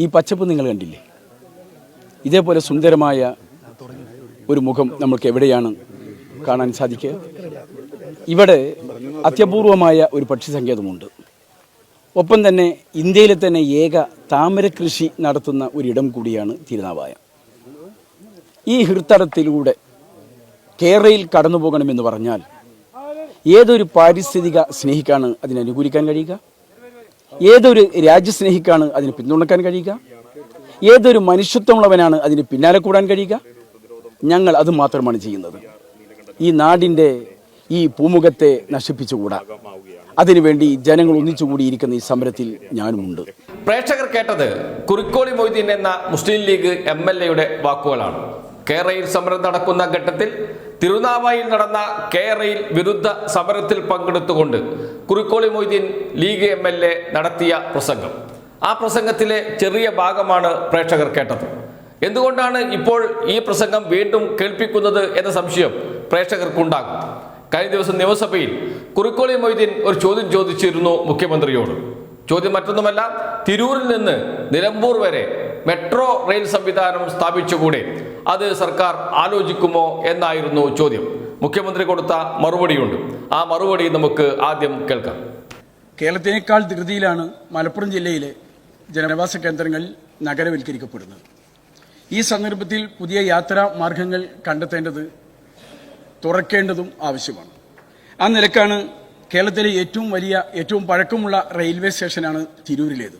ഈ പച്ചപ്പ് നിങ്ങൾ കണ്ടില്ലേ? ഇതേപോലെ സുന്ദരമായ ഒരു മുഖം നമുക്ക് എവിടെയാണ് കാണാൻ സാധിക്കുക? ഇവിടെ അത്യപൂർവമായ ഒരു പക്ഷി സങ്കേതമുണ്ട് ഒപ്പം തന്നെ ഇന്ത്യയിലെ തന്നെ ഏക താമര കൃഷി നടത്തുന്ന ഒരിടം കൂടിയാണ് തിരുനാവായ. ഈ ഹൃത്തടത്തിലൂടെ കേരളയിൽ കടന്നു പോകണമെന്ന് പറഞ്ഞാൽ ഏതൊരു പാരിസ്ഥിതിക സ്നേഹിക്കാണ് അതിനനുകൂലിക്കാൻ കഴിയുക? ഏതൊരു രാജ്യസ്നേഹിക്കാണ് അതിന് പിന്തുണക്കാൻ കഴിയുക? ഏതൊരു മനുഷ്യത്വമുള്ളവനാണ് അതിന് പിന്നാലെ കൂടാൻ കഴിയുക? ഞങ്ങൾ അത് മാത്രമാണ് ചെയ്യുന്നത്. ഈ നാടിന്റെ ഈ പൂമുഖത്തെ നശിപ്പിച്ചുകൂടാ. അതിനുവേണ്ടി ജനങ്ങൾ ഒന്നിച്ചുകൂടിയിരിക്കുന്ന ഈ സമരത്തിൽ ഞാനുമുണ്ട്. പ്രേക്ഷകർ കേട്ടത് കുറിക്കോളി മൊയ്തീൻ എന്ന മുസ്ലിം ലീഗ് എം എൽ എയുടെ വാക്കുകളാണ്. കേരളയിൽ സമരം നടക്കുന്ന ഘട്ടത്തിൽ തിരുനാവായിൽ നടന്ന കേരളയിൽ വിരുദ്ധ സമരത്തിൽ പങ്കെടുത്തുകൊണ്ട് Kurikkoli Moideen league M L A നടത്തിയ പ്രസംഗം. ആ പ്രസംഗത്തിലെ ചെറിയ ഭാഗമാണ് പ്രേക്ഷകർ കേട്ടത്. എന്തുകൊണ്ടാണ് ഇപ്പോൾ ഈ പ്രസംഗം വീണ്ടും കേൾപ്പിക്കുന്നത് എന്ന സംശയം പ്രേക്ഷകർക്കുണ്ടാകും. കഴിഞ്ഞ ദിവസം നിയമസഭയിൽ കുറിക്കോളി മൊയ്തീൻ ഒരു ചോദ്യം ചോദിച്ചിരുന്നു മുഖ്യമന്ത്രിയോട്. ചോദ്യം മറ്റൊന്നുമല്ല തിരൂരിൽ നിന്ന് നിലമ്പൂർ വരെ മെട്രോ റെയിൽ സംവിധാനം സ്ഥാപിച്ചുകൂടെ? അത് സർക്കാർ ആലോചിക്കുമോ എന്നായിരുന്നു ചോദ്യം. മുഖ്യമന്ത്രി കൊടുത്ത മറുപടിയുണ്ട്. ആ മറുപടി നമുക്ക് ആദ്യം കേൾക്കാം. കേരളത്തിനേക്കാൾ ധൃതിയിലാണ് മലപ്പുറം ജില്ലയിലെ ജനവാസ കേന്ദ്രങ്ങൾ നഗരവൽക്കരിക്കപ്പെടുന്നത്. ഈ സന്ദർഭത്തിൽ പുതിയ യാത്രാ മാർഗങ്ങൾ കണ്ടെത്തേണ്ടത് തുറക്കേണ്ടതും ആവശ്യമാണ്. ആ നിലക്കാണ് കേരളത്തിലെ ഏറ്റവും വലിയ ഏറ്റവും പഴക്കമുള്ള റെയിൽവേ സ്റ്റേഷനാണ് തിരൂരിലേത്.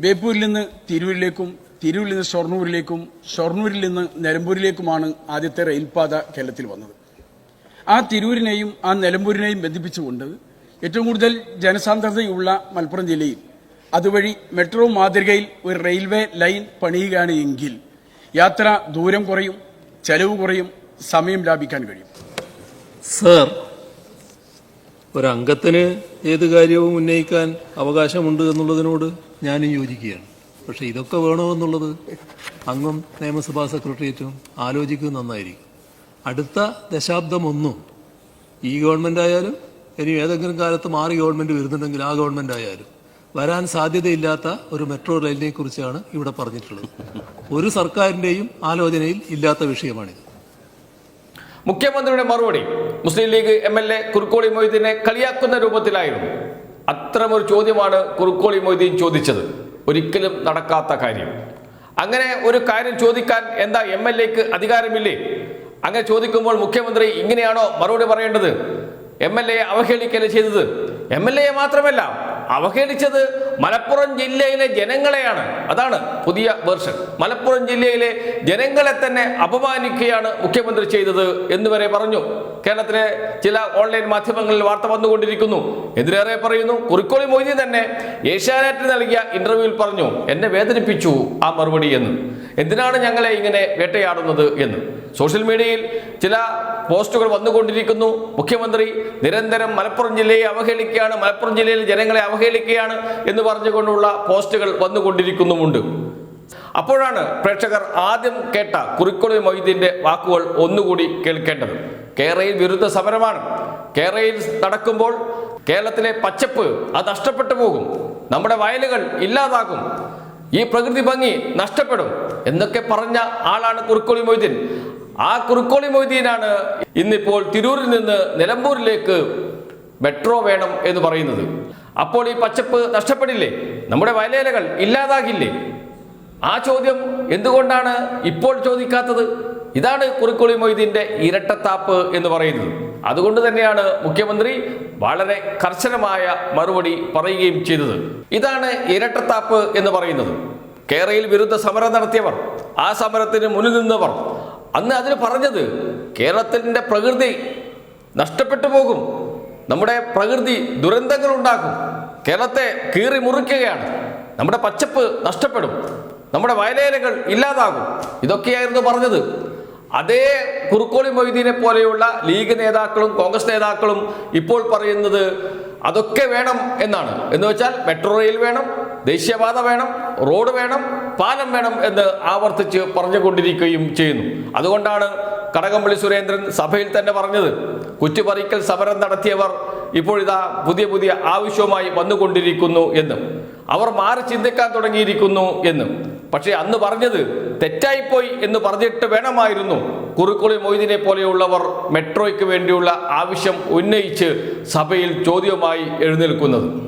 ബേപ്പൂരിൽ നിന്ന് തിരൂരിലേക്കും തിരൂരിൽ നിന്ന് ഷൊർണൂരിലേക്കും ഷൊർണൂരിൽ നിന്ന് നിലമ്പൂരിലേക്കുമാണ് ആദ്യത്തെ റെയിൽപാത കേരളത്തിൽ വന്നത്. ആ തിരൂരിനെയും ആ നിലമ്പൂരിനെയും ബന്ധിപ്പിച്ചുകൊണ്ട് ഏറ്റവും കൂടുതൽ ജനസാന്ദ്രതയുള്ള മലപ്പുറം ജില്ലയിൽ അതുവഴി മെട്രോ മാതൃകയിൽ ഒരു റെയിൽവേ ലൈൻ പണിയുകയാണ് എങ്കിൽ യാത്ര ദൂരം കുറയും ചെലവ് കുറയും സമയം ലാഭിക്കാൻ കഴിയും. സർ ഒരംഗത്തിന് ഏത് കാര്യവും ഉന്നയിക്കാൻ അവകാശമുണ്ട് എന്നുള്ളതിനോട് ഞാനും യോജിക്കുകയാണ്. പക്ഷെ ഇതൊക്കെ വേണോ എന്നുള്ളത് അംഗം നിയമസഭാ സെക്രട്ടേറിയറ്റും ആലോചിക്കുക നന്നായിരിക്കും. അടുത്ത ദശാബ്ദം ഒന്നും ഈ ഗവൺമെന്റ് ആയാലും ഇനി ഏതെങ്കിലും കാലത്ത് മാറി ഗവൺമെന്റ് വരുന്നുണ്ടെങ്കിൽ ആ ഗവൺമെന്റ് ആയാലും വരാൻ സാധ്യതയില്ലാത്ത ഒരു മെട്രോ റെയിലിനെ കുറിച്ചാണ് ഇവിടെ പറഞ്ഞിട്ടുള്ളത്. ഒരു സർക്കാരിന്റെയും ആലോചനയിൽ ഇല്ലാത്ത വിഷയമാണിത്. മുഖ്യമന്ത്രിയുടെ മറുപടി. Muslim league M L A Kurukkoli മൊയ്തീനെ കളിയാക്കുന്ന രൂപത്തിലായിരുന്നു. അത്തരമൊരു ചോദ്യമാണ് കുറുക്കോളി മൊയ്തീൻ ചോദിച്ചത്. ഒരിക്കലും നടക്കാത്ത കാര്യം. അങ്ങനെ ഒരു കാര്യം ചോദിക്കാൻ എന്താ എം എൽ എക്ക് അധികാരമില്ലേ? അങ്ങനെ ചോദിക്കുമ്പോൾ മുഖ്യമന്ത്രി ഇങ്ങനെയാണോ മറുപടി പറയേണ്ടത്? എം എൽ എ അവഹേളിക്കല്ലേ ചെയ്തത്? എം എൽ എ മാത്രമല്ല അവഹേളിച്ചത് മലപ്പുറം ജില്ലയിലെ ജനങ്ങളെയാണ്. അതാണ് പുതിയ വേർഷൻ. മലപ്പുറം ജില്ലയിലെ ജനങ്ങളെ തന്നെ അപമാനിക്കുകയാണ് മുഖ്യമന്ത്രി ചെയ്തത് എന്ന് വരെ പറഞ്ഞു. കേരളത്തിലെ ചില ഓൺലൈൻ മാധ്യമങ്ങളിൽ വാർത്ത വന്നുകൊണ്ടിരിക്കുന്നു. എന്തിനേറെ പറയുന്നു. കുറിക്കോളി മൊയ്തി തന്നെ ഏഷ്യാനെറ്റിന് നൽകിയ ഇന്റർവ്യൂവിൽ പറഞ്ഞു എന്നെ വേദനിപ്പിച്ചു ആ മറുപടി എന്ന്. എന്തിനാണ് ഞങ്ങളെ ഇങ്ങനെ വേട്ടയാടുന്നത് എന്ന്. സോഷ്യൽ മീഡിയയിൽ ചില പോസ്റ്റുകൾ വന്നുകൊണ്ടിരിക്കുന്നു. മുഖ്യമന്ത്രി നിരന്തരം മലപ്പുറം ജില്ലയെ അവഹേളിക്കുകയാണ് മലപ്പുറം ജില്ലയിൽ ജനങ്ങളെ അവഹേളിക്കുകയാണ് എന്ന് പറഞ്ഞുകൊണ്ടുള്ള പോസ്റ്റുകൾ വന്നുകൊണ്ടിരിക്കുന്നുമുണ്ട്. അപ്പോഴാണ് പ്രേക്ഷകർ ആദ്യം കേട്ട കുറിക്കൊളി മൊയ്തീന്റെ വാക്കുകൾ ഒന്നുകൂടി കേൾക്കേണ്ടത്. കേരളയിൽ വിരുദ്ധ സമരമാണ്. കേരളയിൽ നടക്കുമ്പോൾ കേരളത്തിലെ പച്ചപ്പ് അത് നഷ്ടപ്പെട്ടു പോകും. നമ്മുടെ വയലുകൾ ഇല്ലാതാകും. ഈ പ്രകൃതി ഭംഗി നഷ്ടപ്പെടും എന്നൊക്കെ പറഞ്ഞ ആളാണ് കുറുക്കോളി മൊയ്തീൻ. ആ കുറുക്കോളി മൊയ്തീനാണ് ഇന്നിപ്പോൾ തിരൂരിൽ നിന്ന് നിലമ്പൂരിലേക്ക് മെട്രോ വേണം എന്ന് പറയുന്നത്. അപ്പോൾ ഈ പച്ചപ്പ് നഷ്ടപ്പെടില്ലേ? നമ്മുടെ വയലേലകൾ ഇല്ലാതാകില്ലേ? ആ ചോദ്യം എന്തുകൊണ്ടാണ് ഇപ്പോൾ ചോദിക്കാത്തത്? ഇതാണ് കുറുക്കോളി മൊയ്തീന്റെ ഇരട്ടത്താപ്പ് എന്ന് പറയുന്നത്. അതുകൊണ്ട് തന്നെയാണ് മുഖ്യമന്ത്രി വളരെ കർശനമായ മറുപടി പറയുകയും ചെയ്തത്. ഇതാണ് ഇരട്ടത്താപ്പ് എന്ന് പറയുന്നത്. കേരളയിൽ വിരുദ്ധ സമരം നടത്തിയവർ ആ സമരത്തിന് മുന്നിൽ നിന്നവർ അന്ന് അതിന് പറഞ്ഞത് കേരളത്തിന്റെ പ്രകൃതി നഷ്ടപ്പെട്ടു പോകും. നമ്മുടെ പ്രകൃതി ദുരന്തങ്ങൾ ഉണ്ടാക്കും കേരളത്തെ കീറി മുറിക്കുകയാണ്. നമ്മുടെ പച്ചപ്പ് നഷ്ടപ്പെടും. നമ്മുടെ വയലേലകൾ ഇല്ലാതാകും. ഇതൊക്കെയായിരുന്നു പറഞ്ഞത്. അതേ കുറുക്കോളി മൊയ്തീനെ പോലെയുള്ള ലീഗ് നേതാക്കളും കോൺഗ്രസ് നേതാക്കളും ഇപ്പോൾ പറയുന്നത് അതൊക്കെ വേണം എന്നാണ്. എന്ന് വെച്ചാൽ മെട്രോ റെയിൽ വേണം ദേശീയപാത വേണം റോഡ് വേണം പാലം വേണം എന്ന് ആവർത്തിച്ച് പറഞ്ഞുകൊണ്ടിരിക്കുകയും ചെയ്യുന്നു. അതുകൊണ്ടാണ് കടകംപള്ളി സുരേന്ദ്രൻ സഭയിൽ തന്നെ പറഞ്ഞത് കുറ്റിപ്പറിക്കൽ സമരം നടത്തിയവർ ഇപ്പോഴിതാ പുതിയ പുതിയ ആവശ്യവുമായി വന്നുകൊണ്ടിരിക്കുന്നു എന്ന്. അവർ മാറി ചിന്തിക്കാൻ തുടങ്ങിയിരിക്കുന്നു എന്ന്. പക്ഷേ അന്ന് പറഞ്ഞത് തെറ്റായിപ്പോയി എന്ന് പറഞ്ഞിട്ട് വേണമായിരുന്നു. കുറുക്കുളി മൊയ്തീനെ പോലെയുള്ളവർ മെട്രോയ്ക്ക് വേണ്ടിയുള്ള ആവശ്യം ഉന്നയിച്ച് സഭയിൽ ചോദ്യവുമായി എഴുന്നേൽക്കുന്നത്.